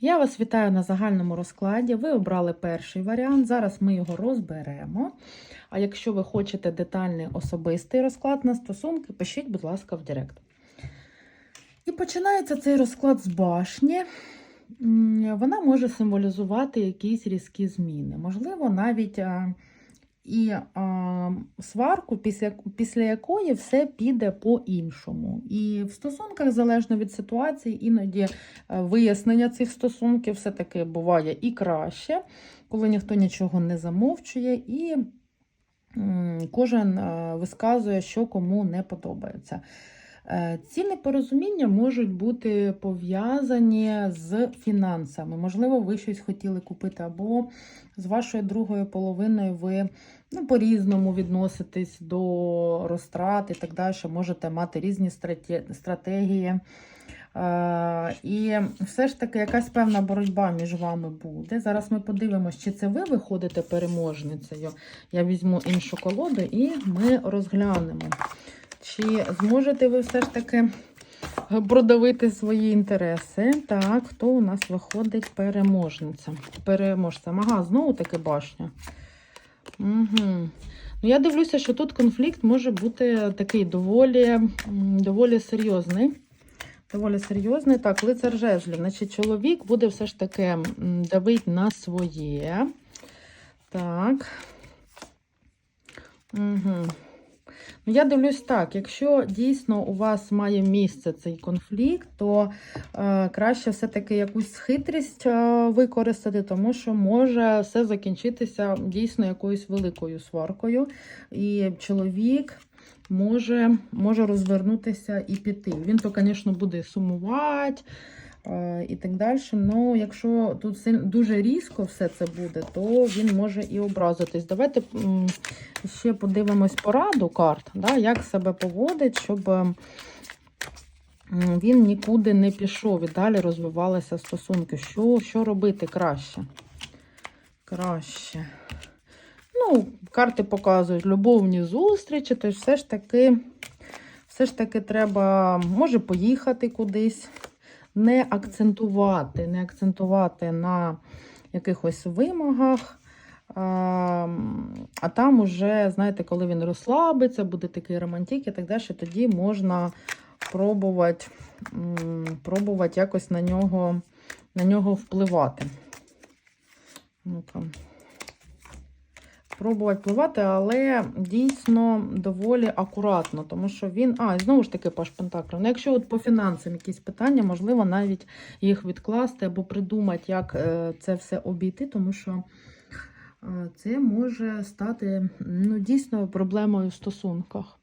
Я вас вітаю на загальному розкладі. Ви обрали перший варіант. Зараз ми його розберемо. А якщо ви хочете детальний особистий розклад на стосунки, пишіть, будь ласка, в Директ. І починається цей розклад з башні. Вона може символізувати якісь різкі зміни. Можливо, навіть і а, сварку, після, після якої все піде по-іншому. І в стосунках, залежно від ситуації, іноді е, вияснення цих стосунків все-таки буває і краще, коли ніхто нічого не замовчує, і м, кожен а, висказує, що кому не подобається. Е, Ці непорозуміння можуть бути пов'язані з фінансами. Можливо, ви щось хотіли купити, або з вашою другою половиною ви ну, по-різному відноситесь до розтрат і так далі. Можете мати різні стратегії. Е, І все ж таки якась певна боротьба між вами буде. Зараз ми подивимося, чи це ви виходите переможницею. Я візьму іншу колоду і ми розглянемо. Чи зможете ви все ж таки продавити свої інтереси? Так, хто у нас виходить переможниця? Переможцем. Ага, знову таки башня. Угу. Ну, я дивлюся, що тут конфлікт може бути такий доволі, доволі серйозний. Доволі серйозний. Так, лицар жезлів. Значить, чоловік буде все ж таки давити на своє. Так. Угу. Ну, я дивлюсь так, якщо дійсно у вас має місце цей конфлікт, то е, краще все-таки якусь хитрість е, використати, тому що може все закінчитися дійсно якоюсь великою сваркою. І чоловік може, може розвернутися і піти. Він то, звісно, буде сумувати. Е, І так далі. Ну, якщо тут дуже різко все це буде, то він може і образитись. Давайте ще подивимось пораду карт, да, як себе поводить, щоб він нікуди не пішов і далі розвивалися стосунки. Що, що робити краще? Краще. Ну, карти показують любовні зустрічі, то все ж таки, все ж таки треба, може, поїхати кудись, не акцентувати, не акцентувати на якихось вимогах. А, там уже, знаєте, коли він розслабиться, буде такий романтик і так далі, тоді можна пробувати, пробувати якось на нього, на нього впливати. Ну-ка. Пробувати впливати, але дійсно доволі акуратно, тому що він. А, знову ж таки паш Пентаклів. Ну, якщо от по фінансам якісь питання, можливо, навіть їх відкласти або придумати, як е, це все обійти, тому що е, це може стати ну, дійсно проблемою в стосунках.